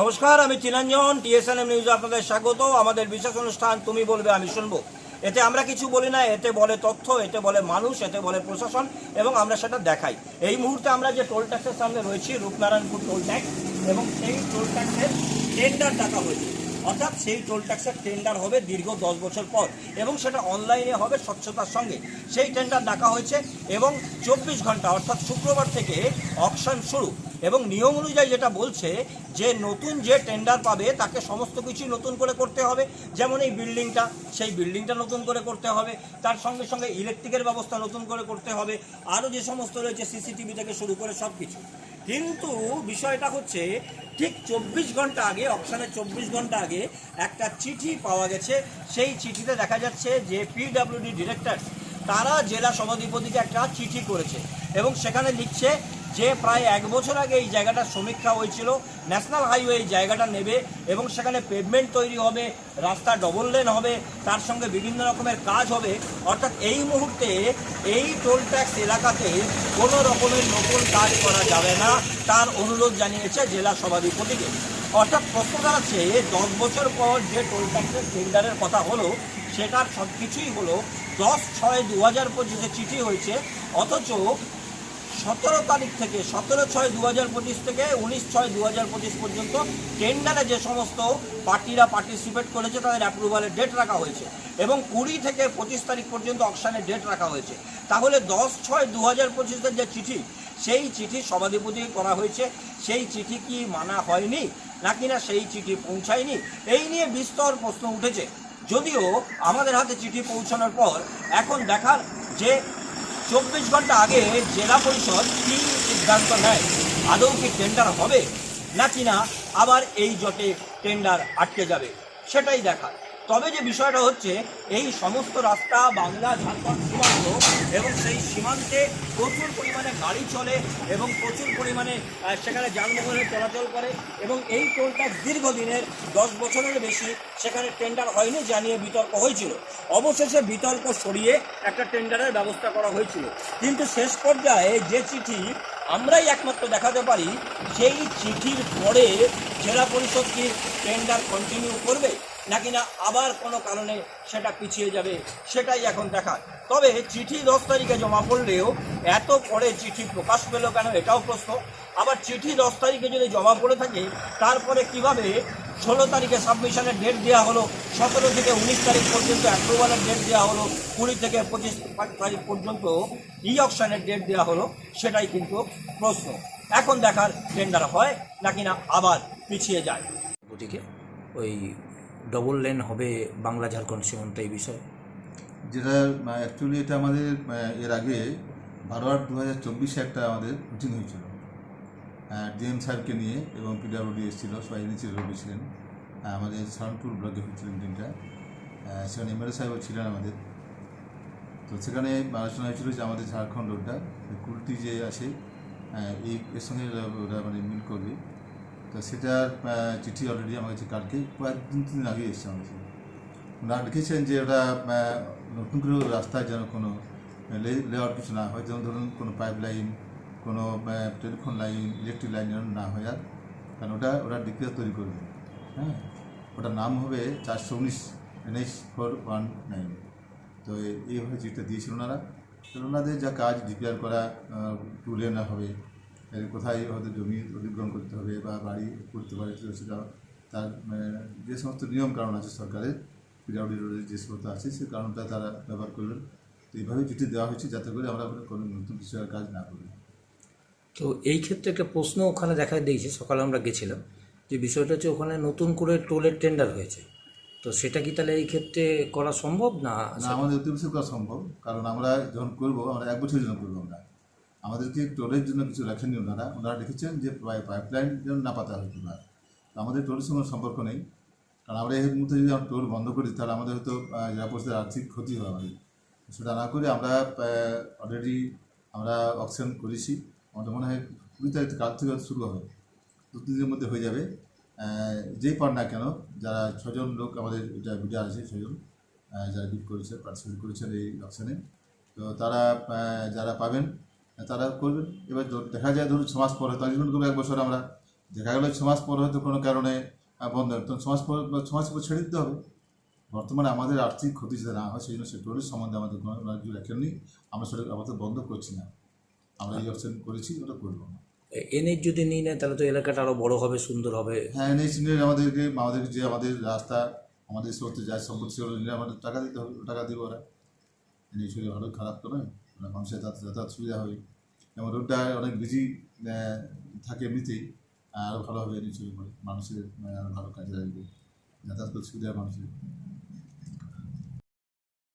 নমস্কার, আমি চিরঞ্জন, টিএসএনএম নিউজে আপনাদের স্বাগত। আমাদের বিশেষ অনুষ্ঠান, তুমি বলবে, আমি শুনব। এতে আমরা কিছু বলি না, এতে বলে তথ্য, এতে বলে মানুষ, এতে বলে প্রশাসন, এবং আমরা সেটা দেখাই। এই মুহূর্তে আমরা যে টোল ট্যাক্সের সামনে রয়েছি, রূপনারায়ণপুর টোল ট্যাক্স, এবং সেই টোল ট্যাক্সের টেন্ডার ডাকা হয়েছে। অর্থাৎ সেই টোল ট্যাক্সের টেন্ডার হবে দীর্ঘ দশ বছর পর, এবং সেটা অনলাইনে হবে স্বচ্ছতার সঙ্গে। সেই টেন্ডার ডাকা হয়েছে, এবং চব্বিশ ঘণ্টা, অর্থাৎ শুক্রবার থেকে অকশন শুরু। এবং নিয়ম অনুযায়ী যেটা বলছে যে নতুন যে টেন্ডার পাবে তাকে সমস্ত কিছুই নতুন করে করতে হবে। যেমন এই বিল্ডিংটা সেই বিল্ডিংটা নতুন করে করতে হবে। তার সঙ্গে সঙ্গে ইলেকট্রিকের ব্যবস্থা নতুন করে করতে হবে। আরও যে সমস্ত রয়েছে সিসিটিভি থেকে শুরু করে সব কিছু কিন্তু বিষয়টা হচ্ছে, ঠিক চব্বিশ ঘণ্টা আগে অপশানের চব্বিশ ঘণ্টা আগে একটা চিঠি পাওয়া গেছে। সেই চিঠিতে দেখা যাচ্ছে যে পিডাব্লিউডি ডিরেক্টর তারা জেলা সভাধিপতিকে একটা চিঠি করেছে এবং সেখানে লিখছে যে প্রায় এক বছর আগে এই জায়গাটার সমীক্ষা হয়েছিল, ন্যাশনাল হাইওয়ে এই জায়গাটা নেবে এবং সেখানে পেভমেন্ট তৈরি হবে, রাস্তা ডবল লেন হবে, তার সঙ্গে বিভিন্ন রকমের কাজ হবে। অর্থাৎ এই মুহূর্তে এই টোল ট্যাক্স এলাকাতে কোনো রকমের নতুন কাজ করা যাবে না, তার অনুরোধ জানিয়েছে জেলা সভাধিপতিকে। অর্থাৎ প্রশ্ন দাঁড়াচ্ছে দশ বছর পর যে টোল ট্যাক্সের টেন্ডারের কথা হলো, সেটার সব কিছুই হলো দশ ছয় দু হাজার পঁচিশে চিঠি হয়েছে, অথচ সতেরো তারিখ থেকে, সতেরো ছয় দু হাজার পঁচিশ থেকে উনিশ ছয় দু হাজার পঁচিশ পর্যন্ত টেন্ডারে যে সমস্ত পার্টিরা পার্টিসিপেট করেছে, তাদের অ্যাপ্রুভালের ডেট রাখা হয়েছে এবং কুড়ি থেকে পঁচিশ তারিখ পর্যন্ত অকশানের ডেট রাখা হয়েছে। তাহলে দশ ছয় দু হাজার পঁচিশের যে চিঠি, সেই চিঠি সভাধিপতি করা হয়েছে। সেই চিঠি কি মানা হয়নি নাকি না সেই চিঠি পৌঁছায়নি? এই নিয়ে বিস্তর প্রশ্ন উঠেছে। যদিও আমাদের হাতে চিঠি পৌঁছানোর পর এখন দেখার যে চব্বিশ ঘণ্টা আগে জেলা পরিষদ কি সিদ্ধান্ত নেয়? আদৌ কি টেন্ডার হবে? নাকি না, আবার এই জটে টেন্ডার আটকে যাবে? সেটাই দেখার। তবে যে বিষয়টা হচ্ছে, এই সমস্ত রাস্তা, বাংলা, ঝাড়খণ্ড সীমান্ত এবং সেই সীমান্তে প্রচুর পরিমাণে গাড়ি চলে এবং প্রচুর পরিমাণে সেখানে যানবাহনের চলাচল করে এবং এই টোলটা দীর্ঘদিনের, দশ বছরের বেশি সেখানে টেন্ডার হয়নি জানিয়ে বিতর্ক হয়েছিল। অবশেষে বিতর্ক সরিয়ে একটা টেন্ডারের ব্যবস্থা করা হয়েছিল। কিন্তু শেষ পর্যায়ে যে চিঠি আমরাই একমাত্র দেখাতে পারি, সেই চিঠির পরে জেলা পরিষদ টেন্ডার কন্টিনিউ করবে? নাকি না আবার কোনো কারণে সেটা পিছিয়ে যাবে, সেটাই এখন দেখার। তবে চিঠি দশ তারিখে জমা পড়লেও এত পরে চিঠি প্রকাশ পেল কেন এটাও প্রশ্ন। আবার চিঠি দশ তারিখে যদি জমা পড়ে থাকে, তারপরে কীভাবে ষোলো তারিখে সাবমিশনের ডেট দেওয়া হলো, সতেরো থেকে উনিশ তারিখ পর্যন্ত অ্যাপ্রুভালের ডেট দেওয়া হলো, কুড়ি থেকে পঁচিশ তারিখ পর্যন্ত ই অপশানের ডেট দেওয়া হলো, সেটাই কিন্তু প্রশ্ন। এখন দেখার টেন্ডার হয় নাকি না আবার পিছিয়ে যায়। ওদিকে ওই ডবল লেন হবে বাংলা ঝাড়খণ্ড সীমান্ত এই বিষয়ে? যেটা অ্যাকচুয়ালি এটা আমাদের এর আগে বারো আট দু হাজার চব্বিশে একটা আমাদের মিটিং হয়েছিল। ডিএম সাহেবকে নিয়ে এবং পিডাব্লিউডি এসেছিল, সবাই রবি ছিলেন আমাদের সারনপুর ব্লকে হয়েছিল মিটিংটা সেখানে এমএলএ সাহেবও ছিলেন আমাদের। তো সেখানে আলোচনা হয়েছিল যে আমাদের ঝাড়খণ্ড রোডটা কুলটি যে আছে এই, এর সঙ্গে ওরা মানে মিল করবে। তো সেটার চিঠি অলরেডি আমার কাছে কালকে কয়েকদিন তিন দিন আগে এসেছে আমার কাছে ওনারা লিখেছেন যে ওটা নতুন করে রাস্তায় যেন কোনো লেআউট কিছু না হয়, যেমন ধরুন কোনো পাইপ লাইন কোনো টেলিফোন লাইন ইলেকট্রিক লাইন যেন না হয় আর, কারণ ওটা, ওরা ডিক্লেয়ার তৈরি করবে। হ্যাঁ? ওটার নাম হবে চারশো উনিশ এনএইচ ফোর ওয়ান নাইন তো এইভাবে চিঠিটা দিয়েছিল ওনারা। ওনাদের যা কাজ ডিক্লেয়ার করা টু লেন হবে কোথায় হয়তো জমি অধিগ্রহণ করতে হবে বা বাড়ি করতে পারে সেটা তার মানে যে সমস্ত নিয়ম কারণ আছে সরকারের পিডাব্লিউ রোডের যে সমস্ত আছে সেই কারণটা তারা ব্যবহার করবেন। তো এইভাবেই চিঠি দেওয়া হয়েছে যাতে করে আমরা কোনো নতুন কিছু আর কাজ না করি। তো এই ক্ষেত্রে একটা প্রশ্ন ওখানে দেখা দিয়েছে সকালে আমরা গেছিলাম যে বিষয়টা হচ্ছে ওখানে নতুন করে টোলের টেন্ডার হয়েছে। তো সেটা কি তাহলে এই ক্ষেত্রে করা সম্ভব না? না আমাদের অতি বেশি করা সম্ভব কারণ আমরা যখন করব আমরা এক বছরের জন্য করব আমরা। আমাদেরকে টোলের জন্য কিছু লেখেননি ওনারা। ওনারা লিখেছেন যে পাইপ লাইন যেন না পাতা হয় তো আমাদের টোলের সঙ্গে সম্পর্ক নেই। কারণ আমরা এর মধ্যে যদি আমরা টোল বন্ধ করি, তাহলে আমাদের হয়তো জেলা পরিষদের আর্থিক ক্ষতি হবে আমাদের। সেটা না করে আমরা অলরেডি আমরা অকশন করেছি। আমাদের মনে হয় কুড়ি তারিখ কাল থেকে শুরু হবে। দু তিন দিনের মধ্যে হয়ে যাবে। যেই পার না কেন, যারা ছজন লোক আমাদের যা বিডার আছে, ছজন যারা বিট করেছে পার্টিসিপেট করেছেন এই অপশানে তো তারা যারা পাবেন তারা করবেন। এবার ধর- দেখা যায় ধরুন ছ মাস পরে তার জন্য এক বছর আমরা দেখা গেলো ছ মাস পর হয়তো কোনো কারণে বন্ধ হবে। তখন ছ মাস পর ছ মাস পর ছেড়ে দিতে হবে। বর্তমানে আমাদের আর্থিক ক্ষতি যাতে না হয় সেই জন্য সেক্টরের সম্বন্ধে আমাদের কোনো রাজ্য রাখেননি আমরা সেটা আমাদের বন্ধ করছি না। আমরা এই অপশন করেছি ওটা করব না। এনএইচ যদি নিয়ে নেয় তাহলে তো এলাকাটা আরও বড় হবে সুন্দর হবে। হ্যাঁ এনএইচ নিয়ে আমাদেরকে আমাদের যে আমাদের রাস্তা আমাদের সমস্ত যা সম্পত্তি সেগুলো নিলে আমাদের টাকা দিতে হবে টাকা দিব ওরা। এই শরীর ভালো খারাপ তো নয়। মানুষের যাতায়াত সুবিধা হয় এবং রোডটা অনেক বিজি থাকে এমনিতেই আরও ভালোভাবে এই মানুষের আরও ভালো কাজে লাগবে। যাতায়াত করতে সুবিধা মানুষের।